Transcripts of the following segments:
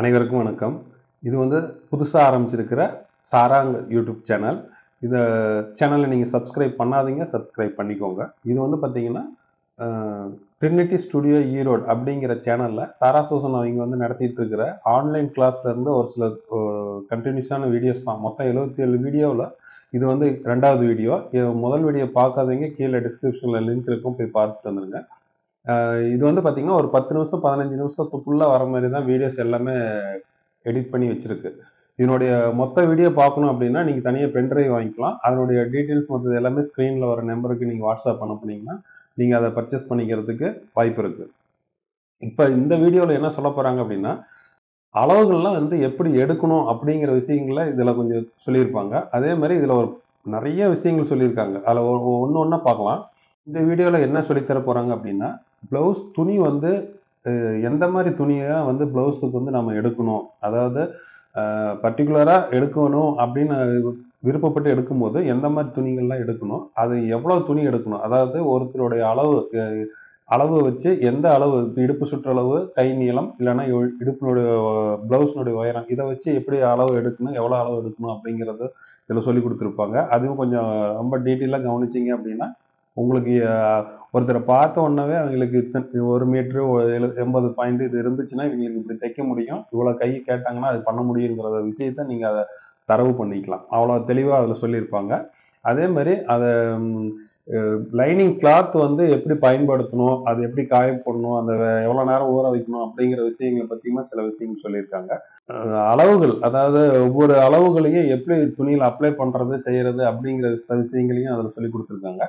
அனைவருக்கும் வணக்கம். இது வந்து புதுசாக ஆரம்பிச்சிருக்கிற சாராங் யூடியூப் சேனல். இந்த சேனலை நீங்கள் சப்ஸ்கிரைப் பண்ணாதீங்க சப்ஸ்கிரைப் பண்ணிக்கோங்க. இது வந்து பார்த்தீங்கன்னா ட்ரினிட்டி ஸ்டுடியோ ஈரோடு அப்படிங்கிற சேனலில் சாரா சூசன் அவங்க வந்து நடத்திட்டு இருக்கிற ஆன்லைன் கிளாஸ்லேருந்து ஒரு சில கண்டினியூஸான வீடியோஸ் தான். மொத்தம் எழுபத்தி ஏழு வீடியோவில் இது வந்து ரெண்டாவது வீடியோ. முதல் வீடியோ பார்க்காதவங்க கீழே டிஸ்கிரிப்ஷனில் லிங்க் இருக்கும். போய் பார்த்துட்டு வந்துருங்க. இது வந்து பார்த்தீங்கன்னா ஒரு பத்து நிமிஷம் பதினஞ்சு நிமிஷத்துக்குள்ளே வர மாதிரி தான் வீடியோஸ் எல்லாமே எடிட் பண்ணி வச்சுருக்கு. இதனுடைய மொத்த வீடியோ பார்க்கணும் அப்படின்னா நீங்கள் தனியாக பென்ட்ரைவ் வாங்கிக்கலாம். அதனுடைய டீட்டெயில்ஸ் மற்றது எல்லாமே ஸ்க்ரீனில் வர நம்பருக்கு நீங்கள் வாட்ஸ்அப் அனுப்புனீங்கன்னா நீங்கள் அதை பர்ச்சேஸ் பண்ணிக்கிறதுக்கு வாய்ப்பு இருக்குது இப்போ இந்த வீடியோவில் என்ன சொல்ல போகிறாங்க அப்படின்னா அளவுகள்லாம் வந்து எப்படி எடுக்கணும் அப்படிங்கிற விஷயங்களை இதில் கொஞ்சம் சொல்லியிருப்பாங்க. அதே மாதிரி இதில் ஒரு நிறைய விஷயங்கள் சொல்லியிருக்காங்க. அதில் ஒன்று ஒன்றா பார்க்கலாம். இந்த வீடியோவில் என்ன சொல்லித்தர போகிறாங்க அப்படின்னா ப்ளவுஸ் துணி வந்து எந்த மாதிரி துணியை வந்து ப்ளவுஸுக்கு வந்து நம்ம எடுக்கணும்? அதாவது பர்டிகுலராக எடுக்கணும் அப்படின்னு விருப்பப்பட்டு எடுக்கும்போது எந்த மாதிரி துணிகள்லாம் எடுக்கணும்? அது எவ்வளோ துணி எடுக்கணும்? அதாவது ஒருத்தருடைய அளவு அளவு வச்சு எந்த அளவு இடுப்பு சுற்றளவு கை நீளம் இல்லைன்னா இடுப்பினுடைய ப்ளவுஸினுடைய உயரம் இதை வச்சு எப்படி அளவு எடுக்கணும் எவ்வளோ அளவு எடுக்கணும் அப்படிங்கிறது இதில் சொல்லி கொடுத்துருப்பாங்க. அதுவும் கொஞ்சம் ரொம்ப டீட்டெயிலாக கவனிச்சிங்க அப்படின்னா உங்களுக்கு ஒருத்தரை பார்த்த உடனே அவங்களுக்கு இத்தனை ஒரு மீட்ரு எழு எண்பது பாயிண்ட் இது இருந்துச்சுன்னா இவங்களுக்கு இப்படி தைக்க முடியும். இவ்வளோ கை கேட்டாங்கன்னா அது பண்ண முடியுங்கிற விஷயத்த நீங்கள் அதை தரவு பண்ணிக்கலாம். அவ்வளோ தெளிவாக அதில் சொல்லியிருப்பாங்க. அதே மாதிரி அதை லைனிங் கிளாத் வந்து எப்படி பயன்படுத்தணும் அது எப்படி காய போடணும் அந்த எவ்வளோ நேரம் ஊற வைக்கணும் அப்படிங்கிற விஷயங்களை பற்றியுமே சில விஷயங்கள் சொல்லியிருக்காங்க. அளவுகள் அதாவது ஒவ்வொரு அளவுகளையும் எப்படி துணியில் அப்ளை பண்ணுறது செய்கிறது அப்படிங்கிற சில விஷயங்களையும் அதில் சொல்லி கொடுத்துருக்காங்க.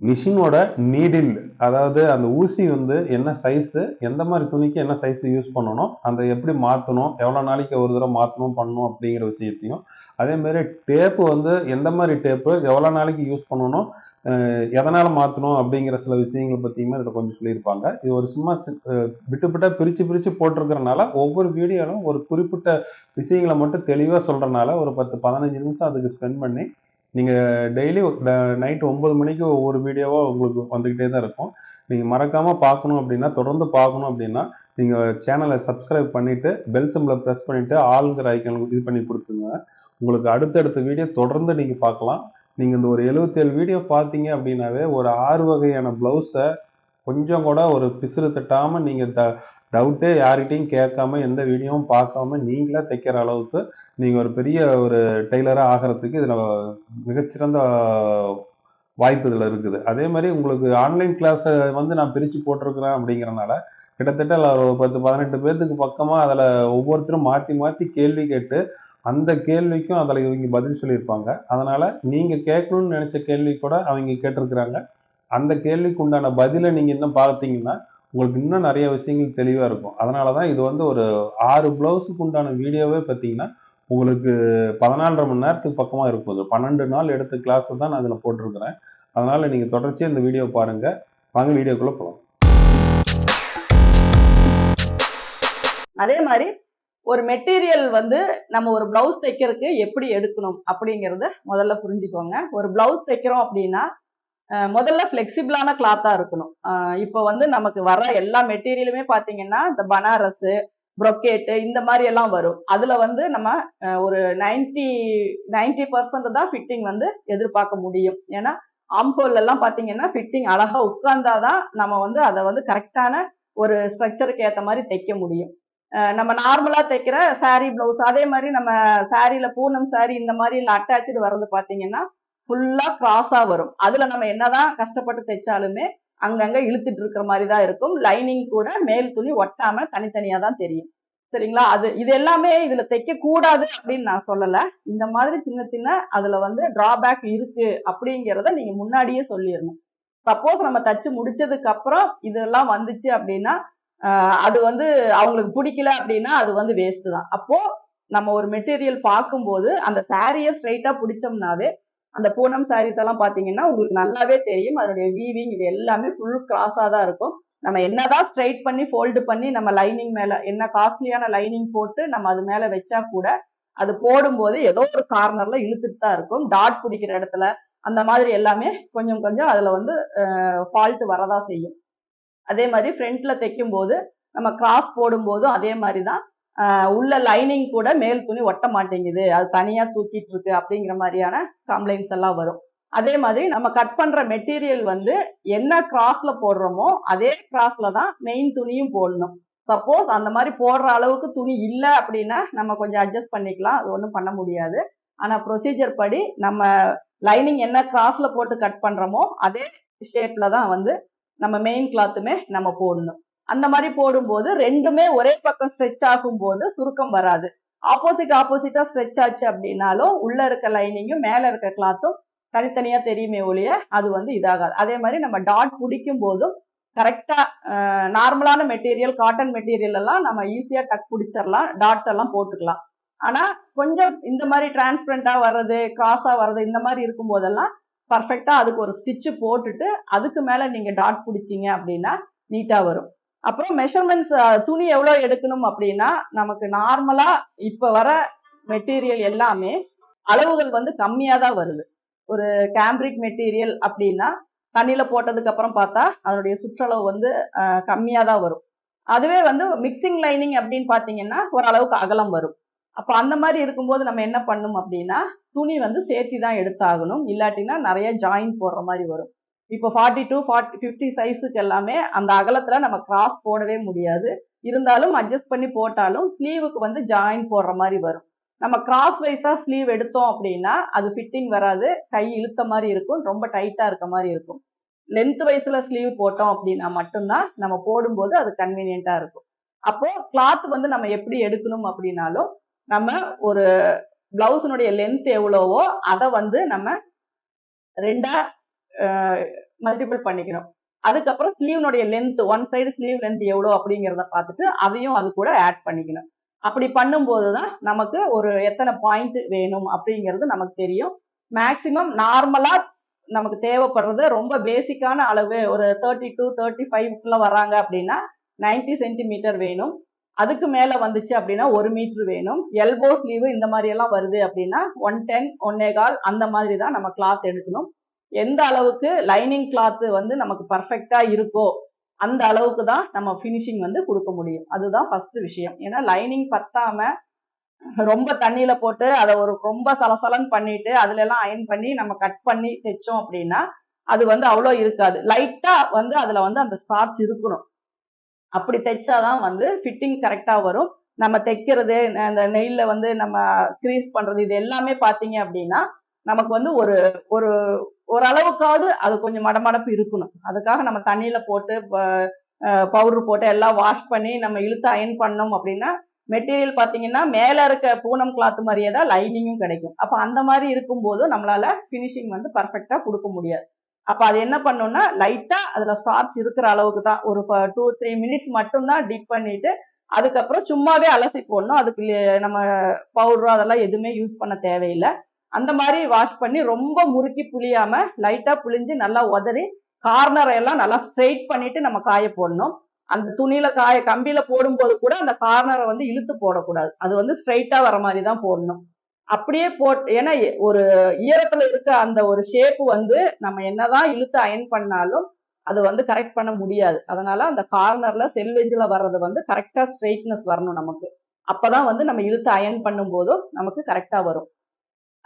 மிஷினோட நீடில் அதாவது அந்த ஊசி வந்து என்ன சைஸு எந்த மாதிரி துணிக்கு என்ன சைஸ் யூஸ் பண்ணணும் அந்த எப்படி மாற்றணும் எவ்வளோ நாளைக்கு ஒரு தடவை மாற்றணும் பண்ணணும் அப்படிங்கிற விஷயத்தையும் அதே மாதிரி டேப்பு வந்து எந்த மாதிரி டேப்பு எவ்வளோ நாளைக்கு யூஸ் பண்ணணும் எதனால் மாற்றணும் அப்படிங்கிற சில விஷயங்களை பற்றியுமே இதில் கொஞ்சம் சொல்லியிருப்பாங்க. இது ஒரு சும்மா சி- விட்டு விட்டா பிரித்து பிரித்து போட்டிருக்கிறனால ஒவ்வொரு வீடியோவிலும் ஒரு குறிப்பிட்ட விஷயங்களை மட்டும் தெளிவாக சொல்கிறனால ஒரு பத்து பதினஞ்சு நிமிஷம் அதுக்கு ஸ்பெண்ட் பண்ணி நீங்கள் டெய்லி நைட் ஒம்பது மணிக்கு ஒவ்வொரு வீடியோவாக உங்களுக்கு வந்துக்கிட்டே தான் இருக்கும். நீங்கள் மறக்காமல் பார்க்கணும் அப்படின்னா தொடர்ந்து பார்க்கணும் அப்படின்னா நீங்கள் சேனலை சப்ஸ்கிரைப் பண்ணிவிட்டு பெல் சிம்பிளை ப்ரெஸ் பண்ணிவிட்டு ஆளுங்கிற ஐக்கன் இது பண்ணி கொடுத்துருங்க. உங்களுக்கு அடுத்தடுத்த வீடியோ தொடர்ந்து நீங்கள் பார்க்கலாம். நீங்கள் இந்த ஒரு 77 வீடியோ பார்த்தீங்க அப்படின்னாவே ஒரு ஆறு வகையான ப்ளவுஸை கொஞ்சம் கூட ஒரு பிசுறு தட்டாமல் நீங்கள் த டவுட்டே யார்கிட்டையும் கேட்காம எந்த வீடியோவும் பார்க்காம நீங்களே தைக்கிற அளவுக்கு நீங்கள் ஒரு பெரிய ஒரு டெய்லராக ஆகிறதுக்கு இதில் மிகச்சிறந்த வாய்ப்பு இதில் இருக்குது. அதே மாதிரி உங்களுக்கு ஆன்லைன் கிளாஸை வந்து நான் பிரித்து போட்டிருக்கிறேன் அப்படிங்கிறனால கிட்டத்தட்ட ஒரு பத்து பதினெட்டு பேர்த்துக்கு பக்கமாக அதில் ஒவ்வொருத்தரும் மாற்றி மாற்றி கேள்வி கேட்டு அந்த கேள்விக்கும் அதில் இவங்க பதில் சொல்லியிருப்பாங்க. அதனால் நீங்கள் கேட்கணும்னு நினச்ச கேள்வி கூட அவங்க கேட்டிருக்கிறாங்க. அந்த கேள்விக்கு உண்டான பதிலை நீங்கள் இன்னும் பார்த்தீங்கன்னா உங்களுக்கு இன்னும் நிறைய விஷயங்கள் தெளிவாக இருக்கும். அதனால தான் இது வந்து ஒரு ஆறு ப்ளவுஸுக்கு உண்டான வீடியோவே பார்த்தீங்கன்னா உங்களுக்கு பதினாலரை மணி நேரத்துக்கு பக்கமாக இருக்கும். பன்னெண்டு நாள் எடுத்த கிளாஸ் தான் நான் அதில் போட்டிருக்கிறேன். அதனால் நீங்கள் தொடர்ச்சியாக இந்த வீடியோ பாருங்கள் வாங்க வீடியோக்குள்ளே போகலாம். அதே மாதிரி ஒரு மெட்டீரியல் வந்து நம்ம ஒரு பிளவுஸ் தைக்கிறதுக்கு எப்படி எடுக்கணும் அப்படிங்கிறத முதல்ல புரிஞ்சுக்கோங்க. ஒரு பிளவுஸ் தைக்கிறோம் அப்படின்னா முதல்ல ஃப்ளெக்சிபிளான கிளாத்தாக இருக்கணும். இப்போ வந்து நமக்கு வர எல்லா மெட்டீரியலுமே பார்த்தீங்கன்னா இந்த பனாரஸு ப்ரொக்கேட்டு இந்த மாதிரி எல்லாம் வரும். அதில் வந்து நம்ம ஒரு நைன்டி நைன்டி பர்சன்ட் தான் ஃபிட்டிங் வந்து எதிர்பார்க்க முடியும். ஏன்னா ஆம்போல் எல்லாம் பார்த்தீங்கன்னா ஃபிட்டிங் அழகா உட்கார்ந்தாதான் நம்ம வந்து அதை வந்து கரெக்டான ஒரு ஸ்ட்ரக்சருக்கு ஏற்ற மாதிரி தைக்க முடியும். நம்ம நார்மலாக தைக்கிற சாரீ பிளவுஸ் அதே மாதிரி நம்ம சாரியில் பூனம் saree இந்த மாதிரி அட்டாச்சு வர்றது பார்த்தீங்கன்னா ஃபுல்லா கிராஸா வரும். அதுல நம்ம என்னதான் கஷ்டப்பட்டு தைச்சாலுமே அங்கங்க இழுத்துட்டு இருக்கிற மாதிரி தான் இருக்கும். லைனிங் கூட மேல் துணி ஒட்டாம தனித்தனியா தான் தெரியும். சரிங்களா? அது இது எல்லாமே இதுல தைக்க கூடாது அப்படின்னு நான் சொல்லல. இந்த மாதிரி சின்ன சின்ன அதுல வந்து டிராபேக் இருக்கு அப்படிங்கிறத நீங்க முன்னாடியே சொல்லிடணும். சப்போஸ் நம்ம தச்சு முடிச்சதுக்கு அப்புறம் இதெல்லாம் வந்துச்சு அப்படின்னா அது வந்து அவங்களுக்கு பிடிக்கல அப்படின்னா அது வந்து வேஸ்ட் தான். அப்போ நம்ம ஒரு மெட்டீரியல் பார்க்கும்போது அந்த சாரியை ஸ்ட்ரைட்டா பிடிச்சோம்னாவே அந்த பூனம் சாரீஸ் எல்லாம் பார்த்தீங்கன்னா உங்களுக்கு நல்லாவே தெரியும். அதனுடைய வீவிங் இது எல்லாமே ஃபுல் கிராஸா தான் இருக்கும். நம்ம என்னதான் ஸ்ட்ரைட் பண்ணி ஃபோல்டு பண்ணி நம்ம லைனிங் மேலே என்ன காஸ்ட்லியான லைனிங் போட்டு நம்ம அது மேலே வச்சா கூட அது போடும்போது ஏதோ ஒரு கார்னரில் இழுத்துட்டு தான் இருக்கும். டாட் பிடிக்கிற இடத்துல அந்த மாதிரி எல்லாமே கொஞ்சம் கொஞ்சம் அதில் வந்து ஃபால்ட் வரதா செய்யும். அதே மாதிரி ஃப்ரண்ட்ல தைக்கும் போது நம்ம கிராஸ் போடும்போதும் அதே மாதிரி தான். உள்ள லைனிங் கூட மேல் துணி ஒட்ட மாட்டேங்குது. அது தனியாக தூக்கிட்டு இருக்கு அப்படிங்கிற மாதிரியான கம்ப்ளைண்ட்ஸ் எல்லாம் வரும். அதே மாதிரி நம்ம கட் பண்ற மெட்டீரியல் வந்து என்ன கிராஸ்ல போடுறோமோ அதே கிராஸ்ல தான் மெயின் துணியும் போடணும். சப்போஸ் அந்த மாதிரி போடுற அளவுக்கு துணி இல்லை அப்படின்னா நம்ம கொஞ்சம் அட்ஜஸ்ட் பண்ணிக்கலாம். அது ஒன்றும் பண்ண முடியாது. ஆனால் ப்ரொசீஜர் படி நம்ம லைனிங் என்ன கிராஸ்ல போட்டு கட் பண்றோமோ அதே ஷேப்ல தான் வந்து நம்ம மெயின் கிளாத்துமே நம்ம போடணும். அந்த மாதிரி போடும்போது ரெண்டுமே ஒரே பக்கம் ஸ்ட்ரெச் ஆகும்போது சுருக்கம் வராது. ஆப்போசிட் ஆப்போசிட்டா ஸ்ட்ரெச் ஆச்சு அப்படின்னாலும் உள்ள இருக்க லைனிங்கும் மேல இருக்க கிளாத்தும் தனித்தனியா தெரியுமே ஒழிய அது வந்து இதாகாது. அதே மாதிரி நம்ம டாட் பிடிக்கும் போதும் கரெக்டா நார்மலான மெட்டீரியல் காட்டன் மெட்டீரியல் எல்லாம் நம்ம ஈஸியா டக் பிடிச்சிடலாம் டாட் எல்லாம் போட்டுக்கலாம். ஆனா கொஞ்சம் இந்த மாதிரி டிரான்ஸ்பரண்டா வர்றது கிராஸா வர்றது இந்த மாதிரி இருக்கும் போதெல்லாம் பர்ஃபெக்டா அதுக்கு ஒரு ஸ்டிச்சு போட்டுட்டு அதுக்கு மேல நீங்க டாட் பிடிச்சீங்க அப்படின்னா நீட்டா வரும். அப்புறம் மெஷர்மெண்ட்ஸ் துணி எவ்வளோ எடுக்கணும் அப்படின்னா நமக்கு நார்மலா இப்போ வர மெட்டீரியல் எல்லாமே அளவுகள் வந்து கம்மியாக தான் வருது. ஒரு கேம்பிரிக் மெட்டீரியல் அப்படின்னா தண்ணியில் போட்டதுக்கு அப்புறம் பார்த்தா அதனுடைய சுற்றளவு வந்து கம்மியாக தான் வரும். அதுவே வந்து மிக்சிங் லைனிங் அப்படின்னு பார்த்தீங்கன்னா ஓரளவுக்கு அகலம் வரும். அப்போ அந்த மாதிரி இருக்கும்போது நம்ம என்ன பண்ணும் அப்படின்னா துணி வந்து சேர்த்தி தான் எடுத்தாகணும். இல்லாட்டினா நிறைய ஜாயின் போடுற மாதிரி வரும். இப்போ ஃபார்ட்டி டூ ஃபார்ட்டி ஃபிஃப்டி சைஸுக்கு எல்லாமே அந்த அகலத்தில் நம்ம கிராஸ் போடவே முடியாது. இருந்தாலும் அட்ஜஸ்ட் பண்ணி போட்டாலும் ஸ்லீவுக்கு வந்து ஜாயின் போடுற மாதிரி வரும். நம்ம கிராஸ் வைஸாக ஸ்லீவ் எடுத்தோம் அப்படின்னா அது ஃபிட்டிங் வராது. கை இழுத்த மாதிரி இருக்கும். ரொம்ப டைட்டாக இருக்க மாதிரி இருக்கும். லென்த் வைஸில் ஸ்லீவ் போட்டோம் அப்படின்னா மட்டும்தான் நம்ம போடும்போது அது கன்வீனியண்ட்டாக இருக்கும். அப்போது கிளாத் வந்து நம்ம எப்படி எடுக்கணும் அப்படின்னாலும் நம்ம ஒரு பிளவுஸினுடைய லென்த் எவ்வளவோ அதை வந்து நம்ம ரெண்டாக மல்டிபிள் பண்ணிக்கணும். அதுக்கப்புறம் ஸ்லீவ்னுடைய length one side sleeve length எவ்வளோ அப்படிங்கிறத பார்த்துட்டு அதையும் அது கூட ஆட் பண்ணிக்கணும். அப்படி பண்ணும்போது தான் நமக்கு ஒரு எத்தனை பாயிண்ட் வேணும் அப்படிங்கிறது நமக்கு தெரியும். மேக்சிமம் நார்மலாக நமக்கு தேவைப்படுறது ரொம்ப பேசிக்கான அளவு ஒரு தேர்ட்டி டூ தேர்ட்டி ஃபைவ்க்குள்ளே வராங்க அப்படின்னா நைன்டி சென்டிமீட்டர் வேணும். அதுக்கு மேலே வந்துச்சு அப்படின்னா ஒரு மீட்ரு வேணும். எல்போ ஸ்லீவு இந்த மாதிரி எல்லாம் வருது அப்படின்னா ஒன் டென் ஒன்னே கால் அந்த மாதிரி தான் நம்ம கிளாத் எடுக்கணும். எந்த அளவுக்கு லைனிங் கிளாத்து வந்து நமக்கு பர்ஃபெக்டாக இருக்கோ அந்த அளவுக்கு தான் நம்ம ஃபினிஷிங் வந்து கொடுக்க முடியும். அதுதான் ஃபர்ஸ்ட் விஷயம். ஏன்னா லைனிங் பத்தாம ரொம்ப தண்ணியில போட்டு அதை ஒரு ரொம்ப சலசலன்னு பண்ணிட்டு அதுல எல்லாம் அயன் பண்ணி நம்ம கட் பண்ணி தைச்சோம் அப்படின்னா அது வந்து அவ்வளோ இருக்காது. லைட்டா வந்து அதுல வந்து அந்த ஸ்டார்ச் இருக்கணும். அப்படி தைச்சாதான் வந்து ஃபிட்டிங் கரெக்டா வரும். நம்ம தைக்கிறது அந்த நெயில வந்து நம்ம க்ரீஸ் பண்றது இது எல்லாமே பாத்தீங்க அப்படின்னா நமக்கு வந்து ஒரு ஒரு ஓரளவுக்காவது அது கொஞ்சம் மடமடப்பு இருக்கணும். அதுக்காக நம்ம தண்ணியில் போட்டு பவுடர் போட்டு எல்லாம் வாஷ் பண்ணி நம்ம இழுத்து அயன் பண்ணோம் அப்படின்னா மெட்டீரியல் பார்த்தீங்கன்னா மேலே இருக்க பூனம் கிளாத் மாதிரியே தான் லைனிங்கும் கிடைக்கும். அப்போ அந்த மாதிரி இருக்கும்போது நம்மளால் ஃபினிஷிங் வந்து பர்ஃபெக்டாக கொடுக்க முடியாது. அப்போ அது என்ன பண்ணோம்னா லைட்டாக அதில் ஸ்டார்ச் இருக்கிற அளவுக்கு தான். ஒரு டூ த்ரீ மினிட்ஸ் மட்டும்தான் டிப் பண்ணிட்டு அதுக்கப்புறம் சும்மாவே அலசி போடணும். அதுக்கு நம்ம பவுடரோ அதெல்லாம் எதுவுமே யூஸ் பண்ண தேவையில்லை. அந்த மாதிரி வாஷ் பண்ணி ரொம்ப முறுக்கி புளியாம லைட்டா புளிஞ்சு நல்லா உதறி கார்னரை எல்லாம் நல்லா ஸ்ட்ரெயிட் பண்ணிட்டு நம்ம காய போடணும். அந்த துணியில காய கம்பியில போடும்போது கூட அந்த கார்னரை வந்து இழுத்து போடக்கூடாது. அது வந்து ஸ்ட்ரைட்டா வர மாதிரி தான் போடணும். அப்படியே போட் ஏன்னா ஒரு ஈரத்துல இருக்க அந்த ஒரு ஷேப் வந்து நம்ம என்னதான் இழுத்து அயன் பண்ணாலும் அது வந்து கரெக்ட் பண்ண முடியாது. அதனால அந்த கார்னர்ல செல்வெஞ்சில் வர்றது வந்து கரெக்டா ஸ்ட்ரெயிட்னஸ் வரணும் நமக்கு. அப்பதான் வந்து நம்ம இழுத்து அயன் பண்ணும்போதும் நமக்கு கரெக்டா வரும்.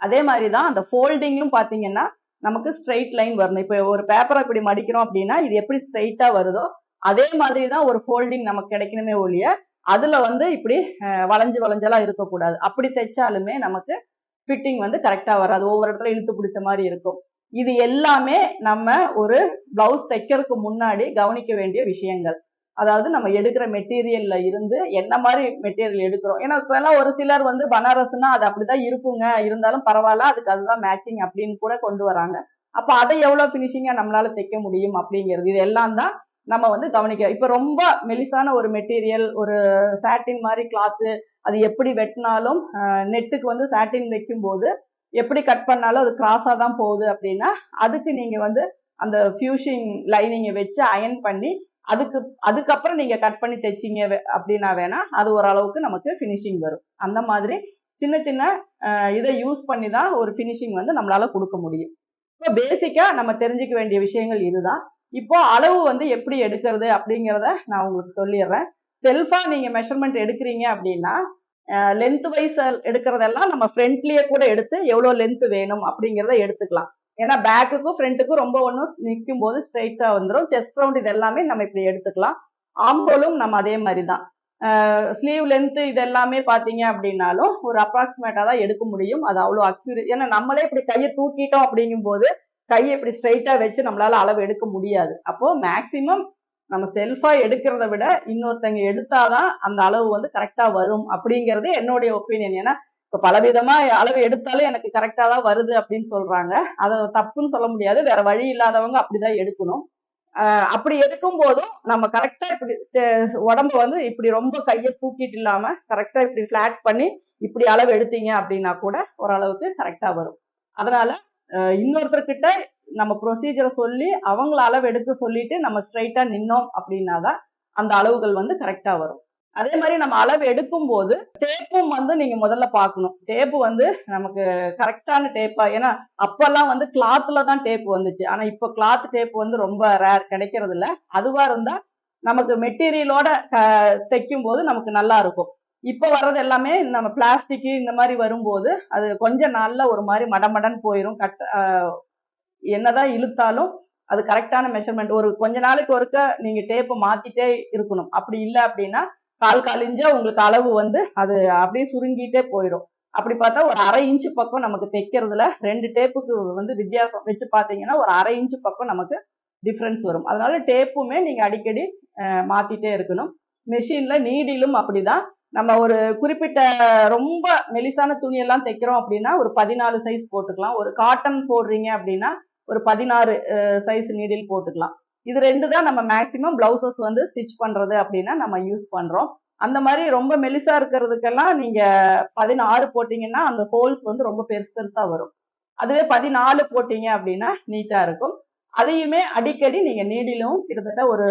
அதே மாதிரி தான் அந்த ஃபோல்டிங்கும் பார்த்தீங்கன்னா நமக்கு ஸ்ட்ரெயிட் லைன் வரணும். இப்போ ஒரு பேப்பரை இப்படி மடிக்கிறோம் அப்படின்னா இது எப்படி ஸ்ட்ரெயிட்டாக வருதோ அதே மாதிரி தான் ஒரு ஃபோல்டிங் நமக்கு கிடைக்கணுமே ஒழிய அதில் வந்து இப்படி வளைஞ்சு வளைஞ்செல்லாம் இருக்கக்கூடாது. அப்படி தைச்சாலுமே நமக்கு ஃபிட்டிங் வந்து கரெக்டாக வராது. ஒவ்வொரு இடத்துல இழுத்து பிடிச்ச மாதிரி இருக்கும். இது எல்லாமே நம்ம ஒரு பிளவுஸ் தைக்கிறதுக்கு முன்னாடி கவனிக்க வேண்டிய விஷயங்கள். அதாவது நம்ம எடுக்கிற மெட்டீரியல்ல இருந்து என்ன மாதிரி மெட்டீரியல் எடுக்கிறோம்? ஏன்னா இப்பெல்லாம் ஒரு சிலர் வந்து பனாரஸ்னா அது அப்படிதான் இருக்குங்க. இருந்தாலும் பரவாயில்ல அதுக்கு அதுதான் மேட்சிங் அப்படின்னு கூட கொண்டு வராங்க. அப்போ அதை எவ்வளோ ஃபினிஷிங்காக நம்மளால தைக்க முடியும் அப்படிங்கிறது இது எல்லாம் தான் நம்ம வந்து கவனிக்க. இப்போ ரொம்ப மெலிசான ஒரு மெட்டீரியல் ஒரு சாட்டின் மாதிரி கிளாத்து அது எப்படி வெட்டினாலும் நெட்டுக்கு வந்து சாட்டின் வைக்கும்போது எப்படி கட் பண்ணாலும் அது கிராஸாக தான் போகுது அப்படின்னா அதுக்கு நீங்கள் வந்து அந்த ஃபியூஷிங் லைனிங்கை வச்சு அயன் பண்ணி அதுக்கு அதுக்கப்புறம் நீங்கள் கட் பண்ணி தைச்சீங்க வே- அப்படின்னா வேணா அது ஓரளவுக்கு நமக்கு ஃபினிஷிங் வரும். அந்த மாதிரி சின்ன சின்ன இதை யூஸ் பண்ணி தான் ஒரு ஃபினிஷிங் வந்து நம்மளால் கொடுக்க முடியும். இப்போ பேசிக்காக நம்ம தெரிஞ்சுக்க வேண்டிய விஷயங்கள் இதுதான். இப்போ அளவு வந்து எப்படி எடுக்கிறது அப்படிங்கிறத நான் உங்களுக்கு சொல்லிடுறேன். செல்ஃபாக நீங்கள் மெஷர்மெண்ட் எடுக்கிறீங்க அப்படின்னா லென்த் வைஸ் எடுக்கிறதெல்லாம் நம்ம ஃப்ரெண்ட்லியே கூட எடுத்து எவ்வளோ லென்த் வேணும் அப்படிங்கிறத எடுத்துக்கலாம். ஏன்னா பேக்குக்கும் ஃப்ரண்ட்டுக்கும் ரொம்ப ஒன்றும் நிற்கும் போது ஸ்ட்ரைட்டாக வந்துடும் செஸ்ட் ரவுண்ட் இது எல்லாமே நம்ம இப்படி எடுத்துக்கலாம். ஆம்போலும் நம்ம அதே மாதிரி தான் ஸ்லீவ் லென்த்து இது எல்லாமே பார்த்தீங்க அப்படின்னாலும் ஒரு அப்ராக்சிமேட்டாக தான் எடுக்க முடியும். அது அவ்வளோ அக்யூரி ஏன்னா நம்மளே இப்படி கையை தூக்கிட்டோம் அப்படிங்கும்போது கையை இப்படி ஸ்ட்ரைட்டாக வச்சு நம்மளால அளவு எடுக்க முடியாது. அப்போது மேக்சிமம் நம்ம செல்ஃபாக எடுக்கிறத விட இன்னொருத்தங்க எடுத்தாதான் அந்த அளவு வந்து கரெக்டாக வரும் அப்படிங்கிறது என்னுடைய ஒப்பீனியன் ஏன்னா இப்ப பலவிதமா அளவு எடுத்தாலும் எனக்கு கரெக்டா தான் வருது அப்படின்னு சொல்றாங்க. அதை தப்புன்னு சொல்ல முடியாது. வேற வழி இல்லாதவங்க அப்படிதான் எடுக்கணும். அப்படி எடுக்கும் போதும் நம்ம கரெக்டா இப்படி உடம்பு வந்து இப்படி ரொம்ப கையை தூக்கிட்டு இல்லாம கரெக்டா இப்படி ஃபிளாட் பண்ணி இப்படி அளவு எடுத்தீங்க அப்படின்னா கூட ஓரளவுக்கு கரெக்டா வரும். அதனால இன்னொருத்தர்கிட்ட நம்ம ப்ரொசீஜரை சொல்லி அவங்கள அளவு எடுக்க சொல்லிட்டு நம்ம ஸ்ட்ரைட்டா நின்னோம் அப்படின்னா தான் அந்த அளவுகள் வந்து கரெக்டா வரும். அதே மாதிரி நம்ம அளவு எடுக்கும் போது டேப்பும் வந்து நீங்க முதல்ல பார்க்கணும். டேப்பு வந்து நமக்கு கரெக்டான டேப்பா ஏன்னா அப்பெல்லாம் வந்து கிளாத்ல தான் டேப் வந்துச்சு. ஆனா இப்போ கிளாத் டேப் வந்து ரொம்ப ரேர் கிடைக்கிறது இல்ல அதுவா இருந்தா நமக்கு மெட்டீரியலோட தைக்கும் போது நமக்கு நல்லா இருக்கும். இப்போ வர்றது எல்லாமே நம்ம பிளாஸ்டிக் இந்த மாதிரி வரும்போது அது கொஞ்ச நாள்ல ஒரு மாதிரி மடமடன் போயிடும் கட் என்னதான் இழுத்தாலும் அது கரெக்டான மெஷர்மெண்ட் ஒரு கொஞ்ச நாளைக்கு ஒருக்க நீங்க டேப்பை மாத்திட்டே இருக்கணும். அப்படி இல்லை அப்படின்னா கால் கால் உங்களுக்கு அளவு வந்து அது அப்படியே சுருங்கிட்டே போயிடும். அப்படி பார்த்தா ஒரு அரை இன்ச்சு பக்கம் நமக்கு தைக்கிறதுல ரெண்டு டேப்புக்கு வந்து வித்தியாசம் வச்சு பார்த்தீங்கன்னா ஒரு அரை இன்ச்சு பக்கம் நமக்கு டிஃப்ரென்ஸ் வரும். அதனால டேப்புமே நீங்கள் அடிக்கடி மாற்றிட்டே மாத்திட்டே இருக்கணும். மெஷின்ல நீடிலும் அப்படிதான். நம்ம ஒரு குறிப்பிட்ட ரொம்ப மெலிசான துணியெல்லாம் தைக்கிறோம் அப்படின்னா ஒரு பதினாலு சைஸ் போட்டுக்கலாம். ஒரு காட்டன் போடுறீங்க அப்படின்னா ஒரு பதினாறு சைஸ் நீடில் போட்டுக்கலாம். இது ரெண்டு தான் நம்ம மேக்ஸிமம் பிளவுசஸ் வந்து ஸ்டிச் பண்ணுறது அப்படின்னா நம்ம யூஸ் பண்ணுறோம் அந்த மாதிரி ரொம்ப மெலிசா இருக்கிறதுக்கெல்லாம் நீங்கள் பதினாறு போட்டிங்கன்னா அந்த ஹோல்ஸ் வந்து ரொம்ப பெருசு பெருசாக வரும். அதுவே பதினாலு போட்டீங்க அப்படின்னா நீட்டாக இருக்கும். அதையுமே அடிக்கடி நீங்கள் நீடிலும் கிட்டத்தட்ட ஒரு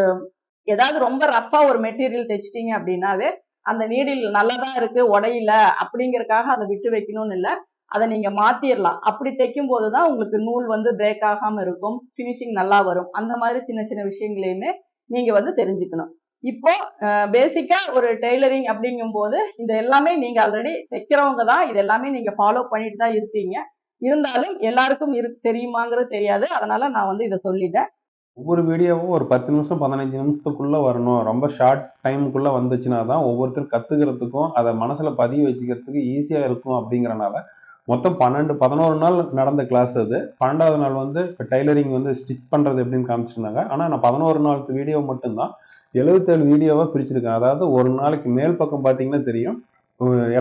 ஏதாவது ரொம்ப ரஃப்பாக ஒரு மெட்டீரியல் தைச்சிட்டிங்க அப்படின்னாவே அந்த நீடில் நல்லதா இருக்கு உடையில அப்படிங்கிறக்காக அதை விட்டு வைக்கணும்னு இல்லை. அதை நீங்க மாத்திரலாம். அப்படி தைக்கும் போதுதான் உங்களுக்கு நூல் வந்து பிரேக் ஆகாம இருக்கும். ஃபினிஷிங் நல்லா வரும். அந்த மாதிரி சின்ன சின்ன விஷயங்களையுமே நீங்க வந்து தெரிஞ்சுக்கணும். இப்போ பேசிக்கா ஒரு டெய்லரிங் அப்படிங்கும் போது இந்த எல்லாமே நீங்க ஆல்ரெடி தைக்கிறவங்க தான் இது எல்லாமே நீங்க ஃபாலோ பண்ணிட்டு தான் இருப்பீங்க இருந்தாலும் எல்லாருக்கும் இரு தெரியுமாங்கிறது தெரியாது. அதனால நான் வந்து இதை சொல்லிட்டேன். ஒவ்வொரு வீடியோவும் ஒரு பத்து நிமிஷம் பதினஞ்சு நிமிஷத்துக்குள்ள வரணும். ரொம்ப ஷார்ட் டைமுக்குள்ள வந்துச்சுன்னா தான் ஒவ்வொருத்தரும் கத்துக்கிறதுக்கும் அதை மனசுல பதிய வச்சுக்கிறதுக்கு ஈஸியா இருக்கும் அப்படிங்கறனால மொத்தம் பன்னெண்டு பதினோரு நாள் நடந்த கிளாஸ் அது. பன்னெண்டாவது நாள் வந்து இப்போ டைலரிங் வந்து ஸ்டிச் பண்ணுறது எப்படின்னு காமிச்சிருந்தாங்க. ஆனால் நான் பதினோரு நாள் வீடியோ மட்டும்தான் எழுபத்தேழு வீடியோவாக பிரிச்சிருக்கேன். அதாவது ஒரு நாளைக்கு மேல் பக்கம் பார்த்தீங்கன்னா தெரியும்.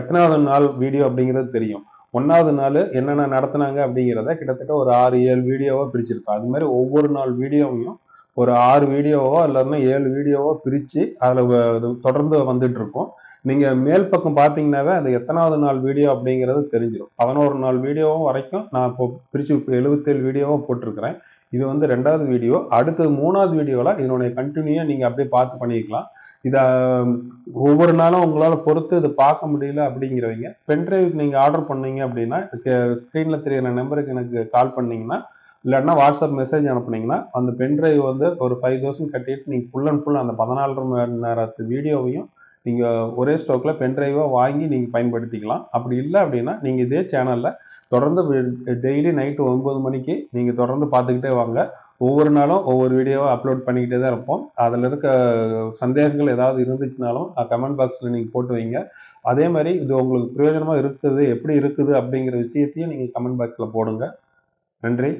எத்தனாவது நாள் வீடியோ அப்படிங்கிறது தெரியும். ஒன்றாவது நாள் என்னென்ன நடத்துனாங்க அப்படிங்கிறத கிட்டத்தட்ட ஒரு ஆறு ஏழு வீடியோவாக பிரிச்சிருப்பேன். அது மாதிரி ஒவ்வொரு நாள் வீடியோவையும் ஒரு ஆறு வீடியோவோ இல்லைன்னா ஏழு வீடியோவோ பிரித்து அதில் தொடர்ந்து வந்துட்டு இருக்கும். நீங்கள் மேல் பக்கம் பார்த்தீங்கன்னாவே அது எத்தனாவது நாள் வீடியோ அப்படிங்கிறது தெரிஞ்சிடும் பதினோரு நாள் வீடியோவும் வரைக்கும் நான் இப்போ பிரித்து எழுபத்தேழு வீடியோவும் போட்டிருக்கிறேன். இது வந்து ரெண்டாவது வீடியோ அடுத்தது மூணாவது வீடியோவில் இதனுடைய கண்டினியூவாக நீங்கள் அப்படியே பார்த்து பண்ணிக்கலாம். இதை ஒவ்வொரு நாளும் உங்களால் பொறுத்து இதை பார்க்க முடியல அப்படிங்கிறவங்க பென்ட்ரைவுக்கு நீங்கள் ஆர்டர் பண்ணீங்க அப்படின்னா ஸ்க்ரீனில் தெரியிற நம்பருக்கு எனக்கு கால் பண்ணீங்கன்னா இல்லைன்னா வாட்ஸ்அப் மெசேஜ் அனுப்புனீங்கன்னா அந்த பென்ட்ரைவ் வந்து ஒரு ஃபைவ் தௌசண்ட் கட்டிட்டு நீங்கள் ஃபுல் அண்ட் ஃபுல் அந்த பதினாலரை மணி நேரத்து வீடியோவையும் நீங்கள் ஒரே ஸ்டோக்கில் பென்ட்ரைவாக வாங்கி நீங்கள் பயன்படுத்திக்கலாம். அப்படி இல்லை அப்படின்னா நீங்கள் இதே சேனலில் தொடர்ந்து டெய்லி நைட்டு ஒன்பது மணிக்கு நீங்கள் தொடர்ந்து பார்த்துக்கிட்டே வாங்க. ஒவ்வொரு நாளும் ஒவ்வொரு வீடியோவை அப்லோட் பண்ணிக்கிட்டே தான் இருப்போம். அதில் இருக்க சந்தேகங்கள் ஏதாவது இருந்துச்சுனாலும் கமெண்ட் பாக்ஸில் நீங்கள் போட்டு வைங்க. அதே மாதிரி இது உங்களுக்கு பிரயோஜனமாக இருக்குது எப்படி இருக்குது அப்படிங்கிற விஷயத்தையும் நீங்கள் கமெண்ட் பாக்ஸில் போடுங்க. நன்றி.